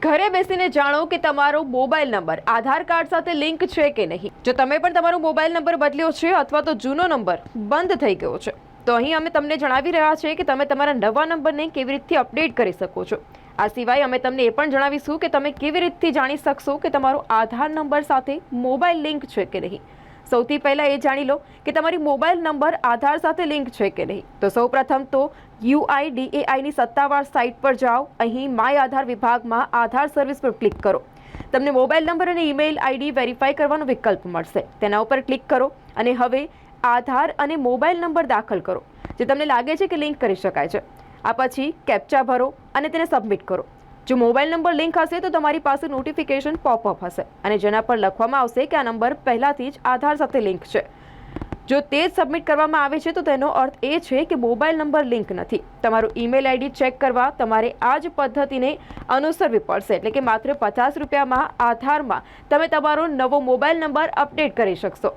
ઘરે બેસીને જાણો કે તમારો મોબાઈલ નંબર, આધાર કાર્ડ સાથે લિંક છે કે નહીં? જો તમે પણ તમારો મોબાઈલ નંબર બદલ્યો છે અથવા તો જૂનો નંબર બંધ થઈ ગયો છે, તો અહીં અમે તમને જણાવી રહ્યા છીએ કે તમે તમારા નવા નંબરને કેવી રીતથી અપડેટ કરી શકો છો. આ સિવાય અમે તમને એ પણ જણાવીશું કે તમે કેવી રીતથી જાણી શકશો કે તમારો આધાર નંબર સાથે મોબાઈલ લિંક છે કે નહીં. સૌથી પહેલાં એ જાણી લો કે તમારી મોબાઈલ નંબર, આધાર સાથે લિંક છે કે નહીં. તો સૌપ્રથમ તો યુઆઈડીએઆઈની સત્તાવાર સાઇટ પર જાઓ. અહીં માય આધાર વિભાગમાં આધાર સર્વિસ પર ક્લિક કરો. તમને મોબાઈલ નંબર અને ઈમેઇલ આઈડી વેરીફાઈ કરવાનો વિકલ્પ મળશે. તેના ઉપર ક્લિક કરો અને હવે આધાર અને મોબાઈલ નંબર દાખલ કરો, જે તમને લાગે છે કે લિંક કરી શકાય છે. આ પછી કેપ્ચા ભરો અને તેને સબમિટ કરો. જો મોબાઈલ નંબર લિંક હશે તો તમારી પાસે નોટિફિકેશન પોપઅપ હશે અને જેના પર લખવામાં આવશે કે આ નંબર પહેલાંથી જ આધાર સાથે લિંક છે. જો તે જ સબમિટ કરવામાં આવે છે તો તેનો અર્થ એ છે કે મોબાઈલ નંબર લિંક નથી. તમારું ઈમેલ આઈડી ચેક કરવા તમારે આ જ પદ્ધતિને અનુસરવી પડશે. એટલે કે માત્ર પચાસ રૂપિયામાં આધારમાં તમે તમારો નવો મોબાઈલ નંબર અપડેટ કરી શકશો.